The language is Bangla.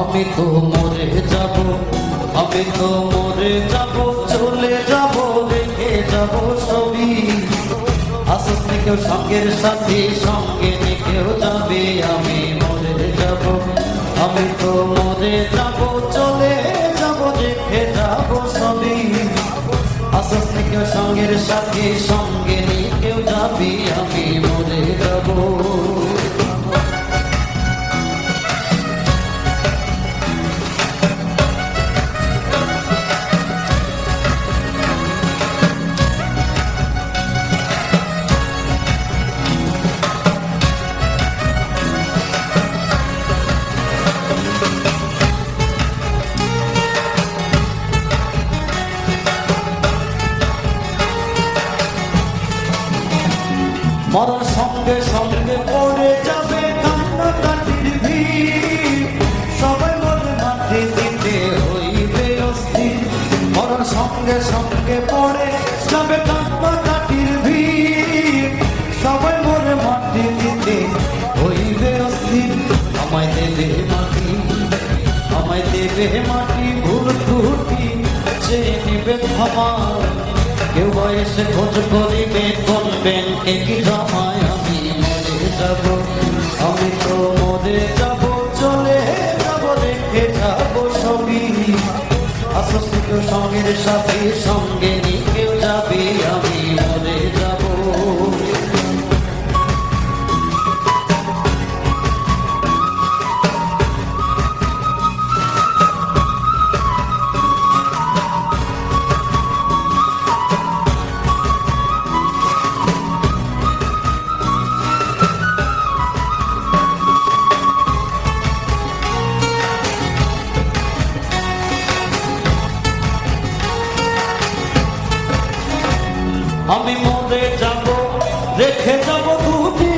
আমি তো মরে যাব, আমি তো মরে যাব, চলে যাব, রেখে যাব ছবি আসস কেউ সঙ্গের সাথে, সঙ্গে কেউ যাবে, আমি মরে যাব, আমি তো মরে যাব, চলে যাব, রেখে যাব ছবি আসস কেউ সঙ্গের সাথে, সঙ্গে মরণ সঙ্গে সঙ্গে পড়ে যাবে কান্না কাটির ভিড়। সবাই মনে মাঠে দিতে হইবে অস্থির। মরণ সঙ্গে সঙ্গে পড়ে যাবে কান্না কাটির ভিড়। সবাই মনে মাঠে দিতে হইবে অস্থির। আমায় দেবে মাটি, আমায় দেবে মাটি, ভুল ত্রুটি। সে নেবে ক্ষমা। কেউ বয়সে খোঁজ করিবে, বলবেন কি জমায় আমি? মরে যাব, আমি তো মরে যাব, চলে যাব, রেখে যাব সবই আসস্তিত সঙ্গের সাথে সঙ্গে নিয়ে কেউ যাবে আমি। আমি মনে যাব রেখে যাব দুটি